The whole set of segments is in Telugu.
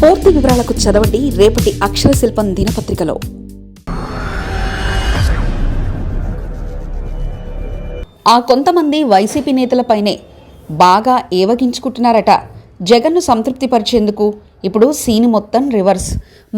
పూర్తి వివరాలకు చదవండి రేపటి అక్షర శిల్పం దినపత్రికలో. ఆ కొంతమంది వైసీపీ నేతలపైనే బాగా ఏవగించుకుంటున్నారట. జగన్ను సంతృప్తిపరిచేందుకు ఇప్పుడు సీని మొత్తం రివర్స్.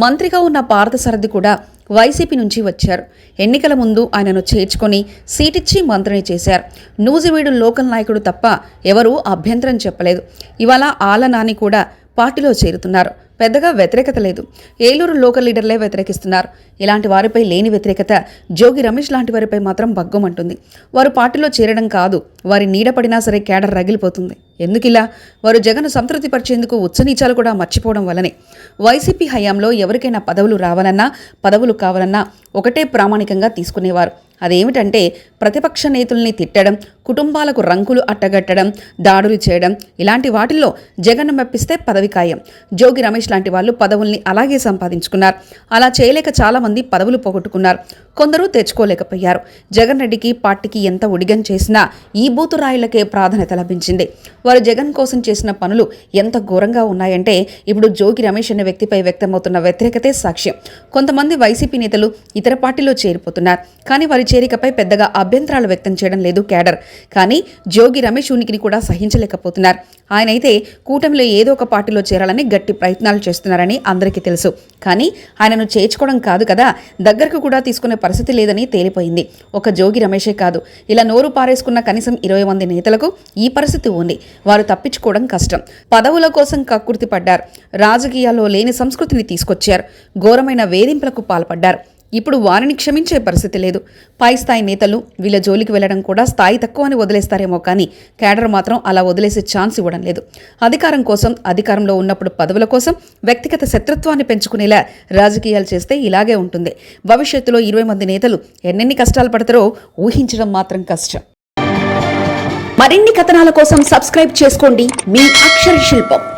మంత్రిగా ఉన్న పార్థసారథి కూడా వైసీపీ నుంచి వచ్చారు. ఎన్నికల ముందు ఆయనను చేర్చుకొని సీటిచ్చి మంత్రిని చేశారు. నూజివీడు లోకల్ నాయకుడు తప్ప ఎవరూ అభ్యంతరం చెప్పలేదు. ఇవాళ ఆలనాని కూడా పార్టీలో చేరుతున్నారు. పెద్దగా వ్యతిరేకత లేదు. ఏలూరు లోకల్ లీడర్లే వ్యతిరేకిస్తున్నారు. ఇలాంటి వారిపై లేని వ్యతిరేకత జోగి రమేష్ లాంటి వారిపై మాత్రం భగ్గమంటుంది వారు పార్టీలో చేరడం కాదు. వారి నీడపడినా సరే కేడర్ రగిలిపోతుంది. ఎందుకిలా? వారు జగన్ సంతృప్తిపరిచేందుకు ఉచ్చనీచాలు కూడా మర్చిపోవడం వల్లనే. వైసీపీ హయాంలో ఎవరికైనా పదవులు రావాలన్నా పదవులు కావాలన్నా ఒకటే ప్రామాణికంగా తీసుకునేవారు. అదేమిటంటే ప్రతిపక్ష నేతల్ని తిట్టడం కుటుంబాలకు రంకులు అట్టగట్టడం దాడులు చేయడం ఇలాంటి వాటిల్లో జగన్ మెప్పిస్తే పదవి ఖాయం. జోగి రమేష్ లాంటి వాళ్ళు పదవుల్ని అలాగే సంపాదించుకున్నారు. అలా చేయలేక చాలామంది పదవులు పోగొట్టుకున్నారు. కొందరు తెచ్చుకోలేకపోయారు. జగన్ రెడ్డికి పార్టీకి ఎంత ఉడిగం చేసినా ఈ బూతురాయులకే ప్రాధాన్యత లభించింది. వారు జగన్ కోసం చేసిన పనులు ఎంత ఘోరంగా ఉన్నాయంటే ఇప్పుడు జోగి రమేష్ అనే వ్యక్తిపై వ్యక్తమవుతున్న వ్యతిరేకతే సాక్ష్యం. కొంతమంది వైసీపీ నేతలు ఇతర పార్టీలో చేరిపోతున్నారు. కానీ వారి చేరికపై పెద్దగా అభ్యంతరాలు వ్యక్తం చేయడం లేదు కేడర్ కానీ జోగి రమేష్ ఉనికిని కూడా సహించలేకపోతున్నారు. ఆయనైతే కూటమిలో ఏదో ఒక పార్టీలో చేరాలని గట్టి ప్రయత్నాలు చేస్తున్నారని అందరికీ తెలుసు. కానీ ఆయనను చేర్చుకోవడం కాదు కదా దగ్గరకు కూడా తీసుకునే పరిస్థితి లేదని తేలిపోయింది. ఒక జోగి రమేషే కాదు. ఇలా నోరు పారేసుకున్న కనీసం ఇరవై మంది నేతలకు ఈ పరిస్థితి ఉంది. వారు తప్పించుకోవడం కష్టం. పదవుల కోసం కక్కుర్తి పడ్డారు. రాజకీయాల్లో లేని సంస్కృతిని తీసుకొచ్చారు. ఘోరమైన వేధింపులకు పాల్పడ్డారు. ఇప్పుడు వారిని క్షమించే పరిస్థితి లేదు. పై స్థాయి నేతలు వీళ్ళ జోలికి వెళ్ళడం కూడా స్థాయి తక్కువ అని వదిలేస్తారేమో కానీ కేడర్ మాత్రం అలా వదిలేసే ఛాన్స్ ఇవ్వడం లేదు. అధికారం కోసం అధికారంలో ఉన్నప్పుడు పదవుల కోసం వ్యక్తిగత శత్రుత్వాన్ని పెంచుకునేలా రాజకీయాలు చేస్తే ఇలాగే ఉంటుంది. భవిష్యత్తులో ఇరవై మంది నేతలు ఎన్నెన్ని కష్టాలు పడతారో ఊహించడం మాత్రం కష్టం. మరిన్ని కథనాల కోసం సబ్స్క్రైబ్ చేసుకోండి. మీ అక్షర శిల్పం.